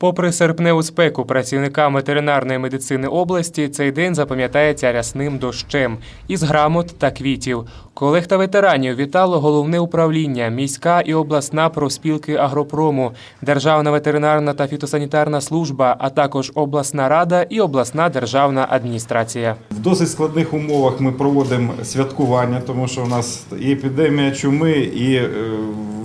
Попри серпневу спеку, працівникам ветеринарної медицини області цей день запам'ятається рясним дощем із грамот та квітів. Колег та ветеранів вітало головне управління, міська і обласна профспілки агропрому, Державна ветеринарна та фітосанітарна служба, а також обласна рада і обласна державна адміністрація. В досить складних умовах ми проводимо святкування, тому що у нас і епідемія чуми, і е,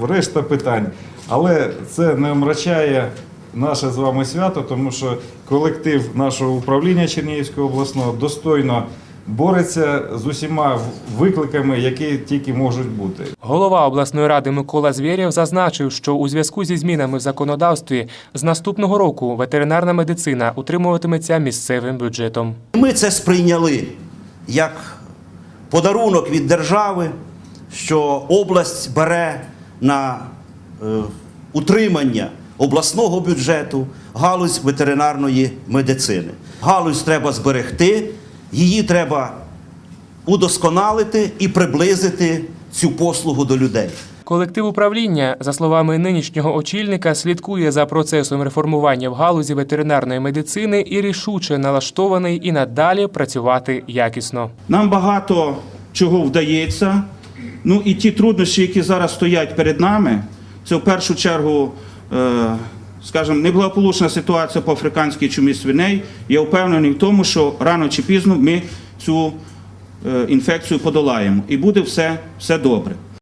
решта питань. Але це не омрачає наше з вами свято, тому що колектив нашого управління Чернігівського обласного достойно бореться з усіма викликами, які тільки можуть бути. Голова обласної ради Микола Звєрєв зазначив, що у зв'язку зі змінами в законодавстві з наступного року ветеринарна медицина утримуватиметься місцевим бюджетом. Ми це сприйняли як подарунок від держави, що область бере на е, утримання обласного бюджету галузь ветеринарної медицини. Галузь треба зберегти, її треба удосконалити і приблизити цю послугу до людей. Колектив управління, за словами нинішнього очільника, слідкує за процесом реформування в галузі ветеринарної медицини і рішуче налаштований і надалі працювати якісно. Нам багато чого вдається. Ну і ті труднощі, які зараз стоять перед нами, це в першу чергу, скажімо, неблагополучна ситуація по африканській чумі свиней. Я впевнений в тому, що рано чи пізно ми цю е, інфекцію подолаємо і буде все, все добре.